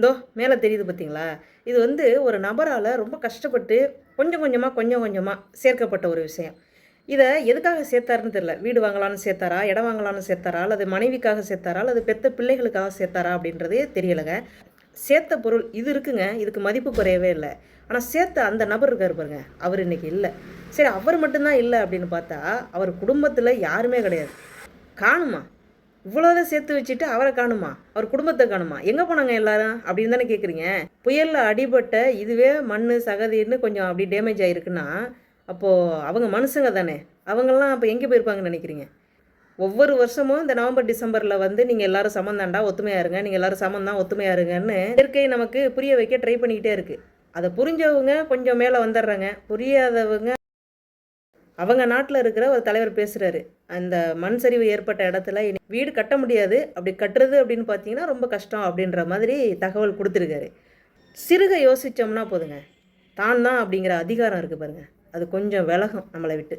இதோ மேலே தெரியுது பார்த்தீங்களா இது வந்து ஒரு நபரால் ரொம்ப கஷ்டப்பட்டு கொஞ்சம் கொஞ்சமாக கொஞ்சம் கொஞ்சமாக சேர்க்கப்பட்ட ஒரு விஷயம். இதை எதுக்காக சேர்த்தாருன்னு தெரில வீடு வாங்கலாம்னு சேர்த்தாரா? இடம் வாங்கலாம்னு சேர்த்தாரா? அல்லது மனைவிக்காக சேர்த்தாரா? அல்லது பெத்த பிள்ளைகளுக்காக சேர்த்தாரா அப்படின்றதே தெரியலைங்க. சேர்த்த பொருள் இது இருக்குங்க. இதுக்கு மதிப்பு குறையவே இல்லை. ஆனால் சேர்த்த அந்த நபர் இருக்கார் பாருங்க. அவர் இன்னைக்கு இல்லை. சரி அவர் மட்டும்தான் இல்லை அப்படின்னு பார்த்தா அவர் குடும்பத்தில் யாருமே கிடையாது. காணுமா? இவ்வளோதான் சேர்த்து வச்சுட்டு அவரை காணுமா? அவர் குடும்பத்தை காணுமா? எங்கே போனாங்க எல்லாரும்? அப்படின்னு தானே கேட்குறீங்க புயலில் அடிபட்ட இதுவே மண் சகதின்னு கொஞ்சம் அப்படி டேமேஜ் ஆகிருக்குன்னா அப்போது அவங்க மனுஷங்க தானே. அவங்கெல்லாம் அப்போ எங்கே போயிருப்பாங்கன்னு நினைக்கிறீங்க? ஒவ்வொரு வருஷமும் இந்த நவம்பர் டிசம்பரில் வந்து நீங்கள் எல்லாரும் சமந்தாண்டா ஒத்துமையாக இருங்க. நீங்கள் எல்லாரும் சமந்தான் ஒத்துமையாக இருங்கன்னு இயற்கை நமக்கு புரிய வைக்க ட்ரை பண்ணிக்கிட்டே இருக்குது அதை புரிஞ்சவங்க கொஞ்சம் மேலே வந்துடுறாங்க. புரியாதவங்க அவங்க நாட்டில் இருக்கிற ஒரு தலைவர் பேசுகிறாரு அந்த மண் சரிவு ஏற்பட்ட இடத்துல இனி வீடு கட்ட முடியாது அப்படி கட்டுறது அப்படின்னு பார்த்தீங்கன்னா ரொம்ப கஷ்டம் அப்படின்ற மாதிரி தகவல் கொடுத்துருக்காரு. சிறுக யோசித்தோம்னா போதுங்க. தான் தான் அப்படிங்கிற அதிகாரம் இருக்குது பாருங்க. அது கொஞ்சம் விலகும் நம்மளை விட்டு.